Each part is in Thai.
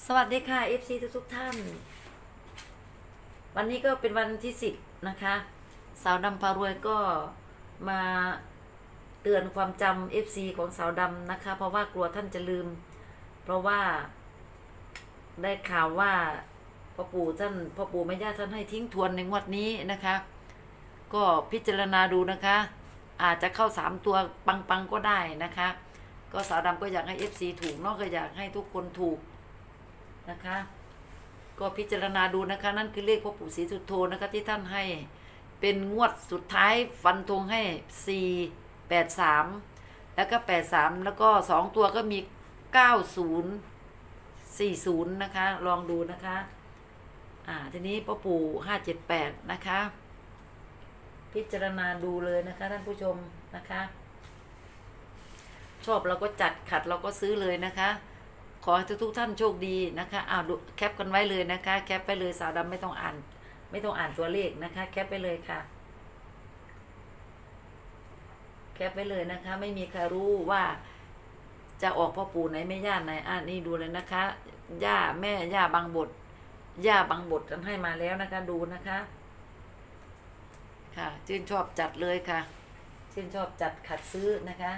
สวัสดีค่ะ FC ทุกทุกท่าน วันนี้ก็เป็นวันที่สิบนะคะ สาวดำพารวยก็มาเตือนความจำ FC ของสาวดำนะคะ เพราะว่ากลัวท่านจะลืม เพราะว่าได้ข่าวว่าพ่อปู่ท่านพ่อปู่แม่ย่าท่านให้ทิ้งทวนในงวดนี้นะคะ ก็พิจารณาดูนะคะ อาจจะเข้าสามตัวปังๆก็ได้นะคะ ก็สาวดำก็อยากให้ FC ถูกเนอกก็อยากให้ทุกคนถูก นะคะ ก็พิจารณาดูนะคะ นั่นคือเลขพ่อปู่ศรีสุโธนะคะ ที่ท่านให้เป็นงวดสุดท้ายฟันธงให้สี่แปดสามแล้วก็แปดสามแล้วก็สองตัวก็มีเก้าศูนย์สี่ศูนย์นะคะ ลองดูนะคะ อ่าทีนี้พ่อปู่ห้าเจ็ดแปดนะคะ พิจารณาดูเลยนะคะท่านผู้ชมนะคะ ชอบเราก็จัดขัดเราก็ซื้อเลยนะคะ ขอให้ทุกๆท่านโชคดีนะคะอ้าวแคปกันไว้เลยนะคะ แคปไปเลยสาวดำไม่ต้องอ่าน ไม่ต้องอ่านตัวเลขนะคะ แคปไปเลยค่ะ แคปไปเลยนะคะ ไม่มีใครรู้ว่าจะออกพ่อปู่ไหนไม่ย่าไหนอ่านี่ดูเลยนะคะ ย่าแม่ย่าบางบท ย่าบางบทกันให้มาแล้วนะคะ ดูนะคะ ค่ะ ชื่นชอบจัดเลยค่ะ ชื่นชอบจัดขัดซื้อนะคะ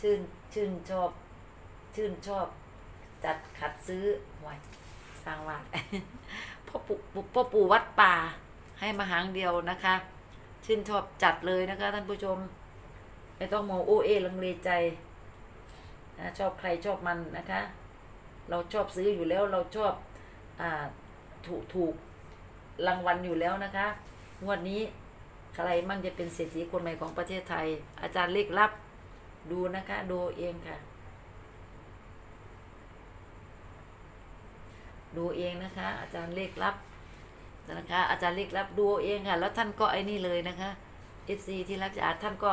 ชื่นชื่นชอบ ชื่นชอบ จัดขัดซื้อหวยสร้างวาดพ่อปู่พ่อปู่วัดป่า ให้มาหางเดียวนะคะ ชื่นชอบจัดเลยนะคะท่านผู้ชม ไม่ต้องมองโอเอลังเลใจนะชอบใครชอบมันนะคะ เราชอบซื้ออยู่แล้วเราชอบอ่าถูกถูกรางวัลอยู่แล้วนะคะงวดนี้ใครมั่งจะเป็นเศรษฐีคนใหม่ของประเทศไทย อาจารย์เลขลับ ดูนะคะ ดูเองค่ะ ดูเองนะคะ อาจารย์เลขลับนะคะอาจารย์เลขลับดูเองค่ะ แล้วท่านก็ไอ้นี่เลยนะคะ FC ที่รักจะอาท่านก็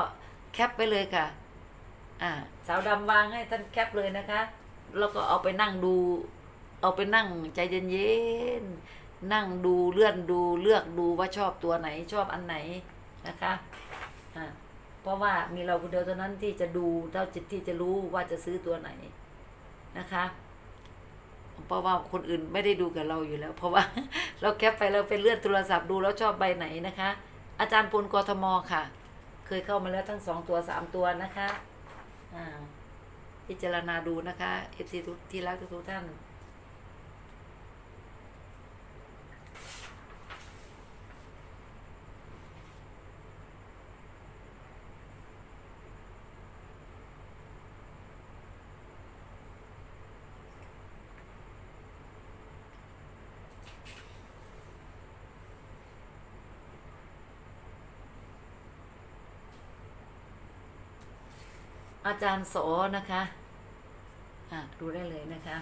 แคปไปเลยค่ะ อ่าสาวดำวางให้ท่านแคปเลยนะคะ แล้วก็เอาไปนั่งดู เอาไปนั่งใจเย็นๆนั่งดูเลื่อนดูเลือกดูว่าชอบตัวไหนชอบอันไหนนะคะอ่าเพราะว่ามีเราคนเดียวเท่านั้นที่จะดูเท่าจิตที่จะรู้ว่าจะซื้อตัวไหนนะคะ เพราะว่าคนอื่นไม่ได้ดูกับเราอยู่แล้ว เพราะว่าเราแคปไปเราไปเลื่อนโทรศัพท์ดูแล้วชอบใบไหนนะคะ อาจารย์พลกทมค่ะ เคยเข้ามาแล้วทั้งสองตัวสามตัวนะคะอ่าพิจารณาดูนะคะเอฟซีทุกที่รักทุกท่าน อาจารย์โสนะคะอะดูได้เลยนะคะ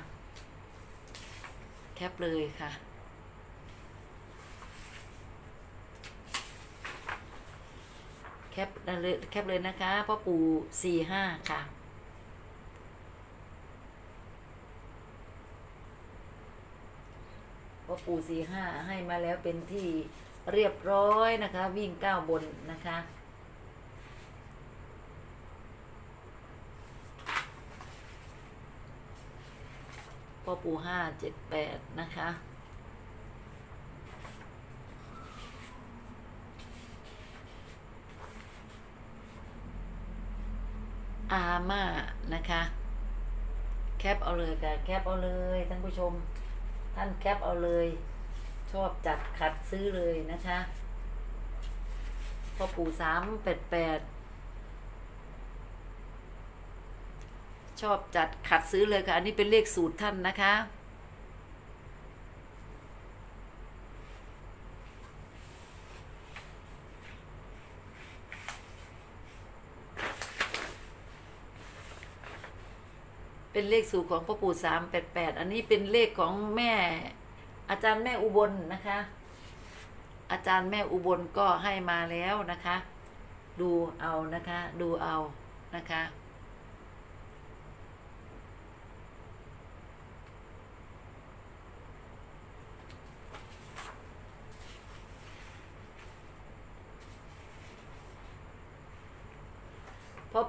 แคปเลยค่ะ แคปเลยแคปเลยนะคะพ่อปู่สี่ห้าค่ะพ่อปู่สี่ห้าให้มาแล้วเป็นที่เรียบร้อยนะคะ วิ่งเก้าบนนะคะ พ่อปู่ห้าเจ็ดแปดนะคะ อาม่านะคะ แคปเอาเลยค่ะแคปเอาเลยท่านผู้ชม ท่านแคปเอาเลย ชอบจัดขัดซื้อเลยนะคะพ่อปู่สามแปดแปด ชอบจัดขัดซื้อเลยค่ะ อันนี้เป็นเลขสูตรท่านนะคะ เป็นเลขสูตรของพ่อปู่สามแปดแปดอันนี้เป็นเลขของแม่อาจารย์แม่อุบลนะคะ อาจารย์แม่อุบลก็ให้มาแล้วนะคะ ดูเอานะคะ ดูเอานะคะ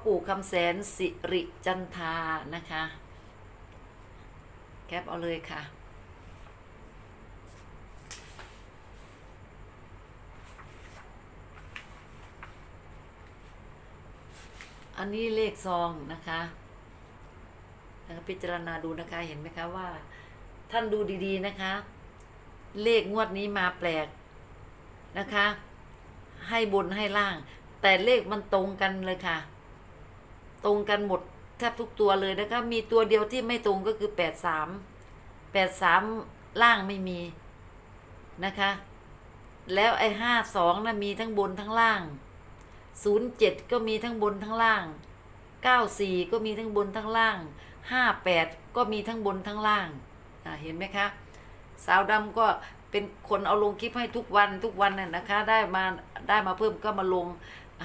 ปู่คำแสนสิริจันทานะคะ แคปเอาเลยค่ะ อันนี้เลขซองนะคะนะคะพิจารณาดูนะคะเห็นไหมคะว่า ท่านดูดีๆนะคะ เลขงวดนี้มาแปลกนะคะ ให้บนให้ล่าง แต่เลขมันตรงกันเลยค่ะ ตรงกันหมดแทบทุกตัวเลยนะคะ มีตัวเดียวที่ไม่ตรงก็คือแปดสามแปดสามล่างไม่มีนะคะ แล้วไอ้ห้าสองนะมีทั้งบนทั้งล่างศูนย์เจ็ดก็มีทั้งบนทั้งล่างเก้าสี่ก็มีทั้งบนทั้งล่างห้าแปดก็มีทั้งบนทั้งล่างเห็นไหมคะ สาวดำก็เป็นคนเอาลงคลิปให้ทุกวันทุกวันน่ะนะคะ ได้มาได้มาเพิ่มก็มาลง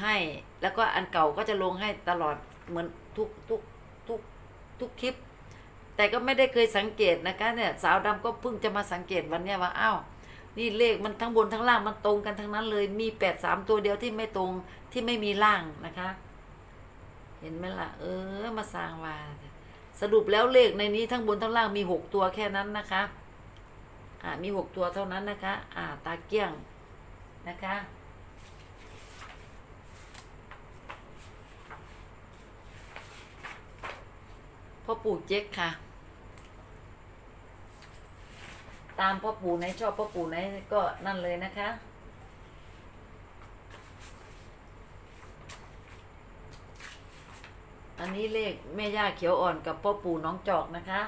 ให้ แล้วก็อันเก่าก็จะลงให้ตลอด เหมือนทุกทุกทุกทุกคลิป แต่ก็ไม่ได้เคยสังเกตนะคะเนี่ยสาวดำก็เพิ่งจะมาสังเกตวันเนี้ยว่าอ้าวนี่เลขมันทั้งบนทั้งล่างมันตรงกันทั้งนั้นเลย มีแปดสามตัวเดียวที่ไม่ตรงที่ไม่มีล่างนะคะ เห็นไหมล่ะ เออ มาสร้างว่าสรุปแล้วเลขในนี้ทั้งบนทั้งล่างมีหกตัวแค่นั้นนะคะ อ่ามีหกตัวเท่านั้นนะคะ อ่า ตาเกี้ยงนะคะ ปู่เจ๊กค่ะ ตามพ่อปู่ไหนชอบพ่อปู่ไหนก็นั่นเลยนะคะอันนี้เลขแม่ย่าเขียวอ่อนกับพ่อปู่น้องจอกนะคะ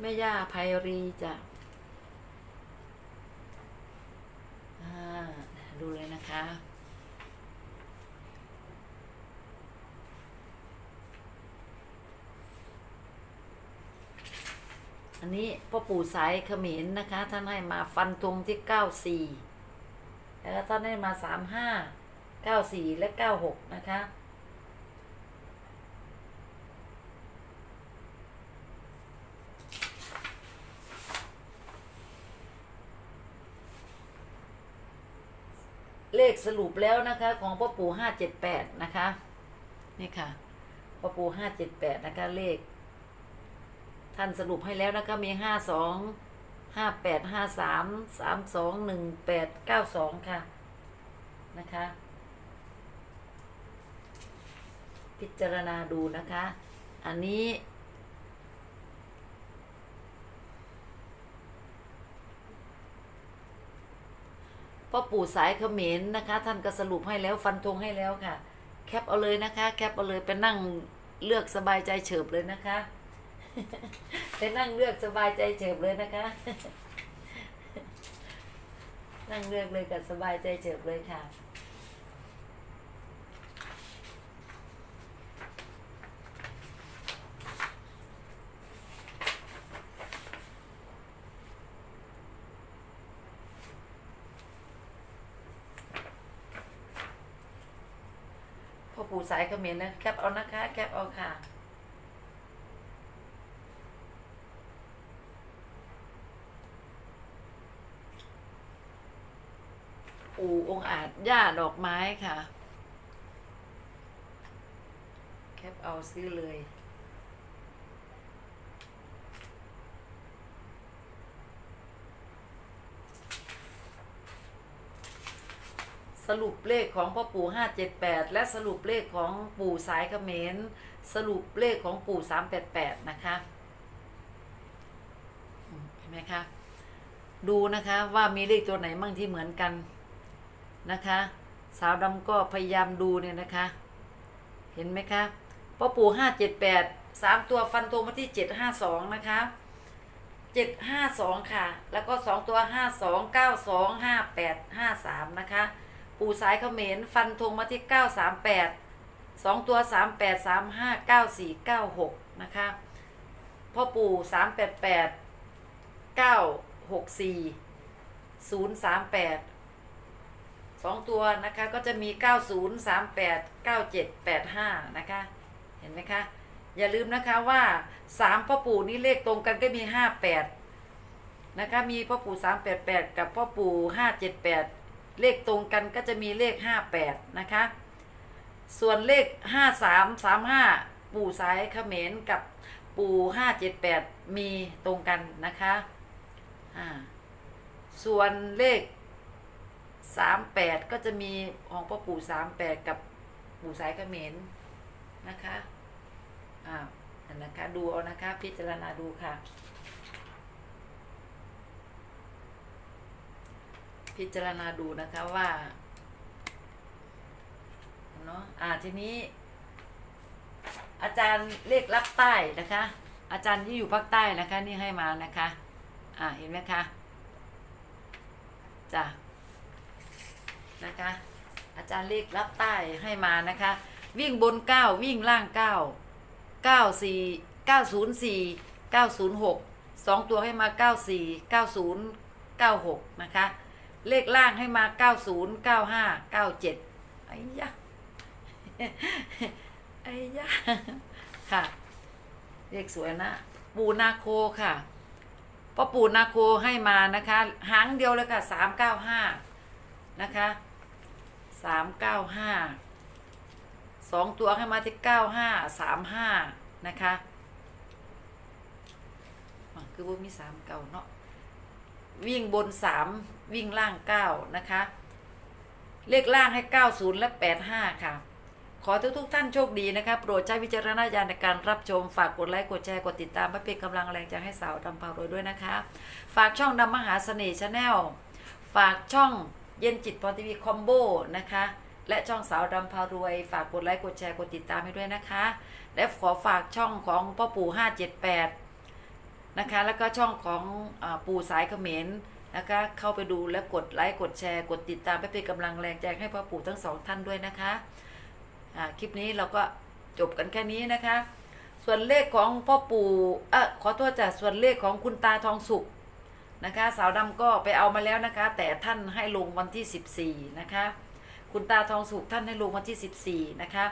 แม่ย่าไพรีจ้ะดูเลยนะคะ อันนี้พ่อปู่สายเขมรนะคะ ท่านให้มาฟันธงที่เก้าสี่แล้วก็ท่านให้มาสามห้าเก้าสี่และเก้าหกนะคะ เลขสรุปแล้วนะคะ ของพ่อปู่ห้าเจ็ดแปดนะคะ นี่ค่ะพ่อปู่ห้าเจ็ดแปดนะคะ เลข ท่านสรุปให้แล้วนะคะ มีห้าสองห้าแปดห้าสามสามสองหนึ่งแปดเก้าสองค่ะนะคะ พิจารณาดูนะคะ อันนี้ พ่อปู่สายเขมรนะคะ ท่านก็สรุปให้แล้วฟันธงให้แล้วค่ะ แคปเอาเลยนะคะ แคปเอาเลยไปนั่งเลือกสบายใจเฉิบเลยนะคะไปนั่งเลือกสบายใจเฉิบเลยนะคะ นั่งเลือกเลยกับสบายใจเฉิบเลยค่ะ ปู่สายเขมรนะแคปเอานะคะ แคปเอาค่ะ ปู่องอาจหญ้าดอกไม้ค่ะ แคปเอาซื้อเลย สรุปเลขของพ่อปู่ห้าเจ็ดแปดและสรุปเลขของปู่สายเขมรสรุปเลขของปู่สามแปดแปดนะคะเห็นไหมคะดูนะคะว่ามีเลขตัวไหนมั่งที่เหมือนกันนะคะ สาวดำก็พยายามดูเนี่ยนะคะ เห็นไหมคะพ่อปู่ห้าเจ็ดแปดสามตัวฟันตัวมาที่เจ็ดห้าสองนะคะเจ็ดห้าสองค่ะ แล้วก็สองตัวห้าสองเก้าสองห้าแปดห้าสามนะคะ ปู่สายเขมรฟันธงมาที่เก้าสองตัวสามแปดสามห้าเก้าสี่เก้าหกนะคะพ่อปู่สามแปดแปดเก้าหกสี่ศูนย์สามแปดสองตัวนะคะก็จะมีเก้าศูนย์สามแปดเก้าเจ็ดแปดห้านะคะ เห็นไหมคะ อย่าลืมนะคะว่าสามพ่อปู่นี่เลขตรงกันก็มีห้าแปดนะคะ มีพ่อปู่สามแปดแปดกับพ่อปู่ห้า เลขตรงกันก็จะมีเลขห้าแปดนะคะ ส่วนเลขห้าสามสามห้าปู่สายเขมรกับปู่ห้าเจ็ดแปดมีตรงกันนะคะอ่าส่วนเลขสามแปดก็จะมีของพ่อปู่สามแปดกับปู่สายเขมรนะคะอ่านนะคะดูเอานะคะ พิจารณาดูค่ะ พิจารณาดูนะคะว่าเนาะอ่าทีนี้ อาจารย์เลขรับใต้นะคะ อาจารย์ที่อยู่ภาคใต้นะคะนี่ให้มานะคะ อ่าเห็นไหมคะจ้ะนะคะ อาจารย์เลขรับใต้ให้มานะคะ วิ่งบนเก้าวิ่งล่างเก้าเก้าสี่เก้าศูนย์สี่เก้าศูนย์หกสองตัวให้มาเก้าสี่เก้าศูนย์เก้าหกนะคะ เลขล่างให้มาเก้าศูนย์เก้าห้าเก้าเจ็ดไอ้ยะไอ้ยะค่ะเลขสวยนะ ปูนาโคค่ะพอปูนาโคให้มานะคะหางเดียวเลยค่ะสามเก้าห้านะคะสามเก้าห้าสองตัวให้มาที่เก้าห้าสามห้านะคะคือว่ามีสามเก้าเนาะ วิ่งบนสามวิ่งล่างเก้านะคะ เลขล่างให้เก้าศูนย์และแปดห้าค่ะ ขอทุกทุกท่านโชคดีนะคะ โปรดใช้วิจารณญาณในการรับชม ฝากกดไลค์ กดแชร์ กดติดตามเพื่อเป็นกำลังแรงใจให้สาวดำพารวยด้วยนะคะ ฝากช่องดำมหาเสน่ห์ชาแนล ฝากช่องเย็นจิตพรทีวีคอมโบนะคะและช่องสาวดำพารวย ฝากกดไลค์กดแชร์กดติดตามให้ด้วยนะคะ และขอฝากช่องของพ่อปู่ 578 นะคะ แล้วก็ช่องของอปู่สายเขมรนะคะเข้าไปดูและกดไลค์กดแชร์ กดติดตามเพื่อเป็นกำลังแรงใจให้พ่อปู่ทั้งสองท่านด้วยนะคะคลิปนี้เราก็จบกันแค่นี้นะคะ ส่วนเลขของพ่อปู่เออขอโทษจ้ะส่วนเลขของคุณตาทองสุขนะคะ สาวดำก็ไปเอามาแล้วนะคะ แต่ท่านให้ลงวันที่ 14 นะคะ คุณตาทองสุขท่านให้ลงวันที่ 14 นะคะ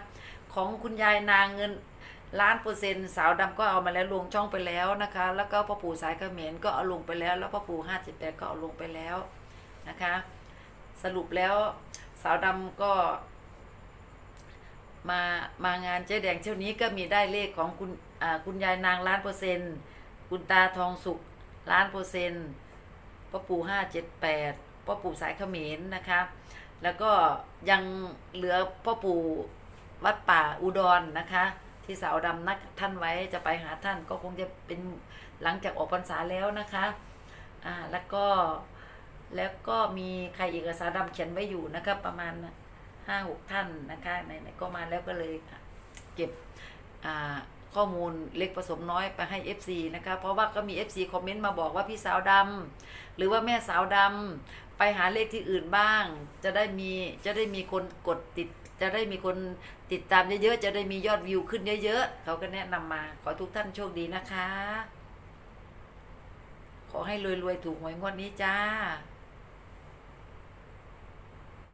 ของคุณยายนางเงิน ล้านเปอร์เซ็นต์สาวดำก็เอามาแล้วลงช่องไปแล้วนะคะ แล้วก็พ่อปู่สายเขมรก็เอาลงไปแล้ว แล้วพ่อปู่578ก็เอาลงไปแล้วนะคะ สรุปแล้วสาวดำก็มามางานเจ๊แดงเที่ยวนี้ก็มีได้เลขของคุณอ่าคุณยายนางล้านเปอร์เซ็นต์คุณตาทองสุขล้านเปอร์เซ็นต์พ่อปู่ห้าเจ็ดแปดพ่อปู่สายเขมรนะคะ แล้วก็ยังเหลือพ่อปู่วัดป่าอุดรนะคะ ที่สาวดำนัดท่านไว้จะไปหาท่านก็คงจะเป็นหลังจากออกพรรษาแล้วนะคะอ่าแล้วก็แล้วก็มีใครอีกสาวดำเขียนไว้อยู่นะคะประมาณห้าหกท่านนะคะไหนๆก็มาแล้วก็เลยเก็บอ่าข้อมูลเล็กผสมน้อยไปให้ FC นะคะ เพราะว่าก็มี FC คอมเมนต์มาบอกว่าพี่สาวดำหรือว่าแม่สาวดำ ไปหาเลขที่อื่นบ้าง จะได้มีจะได้มีคนกดติด จะได้มีคนติดตามเยอะๆจะได้มียอดวิวขึ้นเยอะๆเขาก็แนะนำมาขอทุกท่านโชคดีนะคะ ขอให้รวยๆถูกหวยงวดนี้จ้า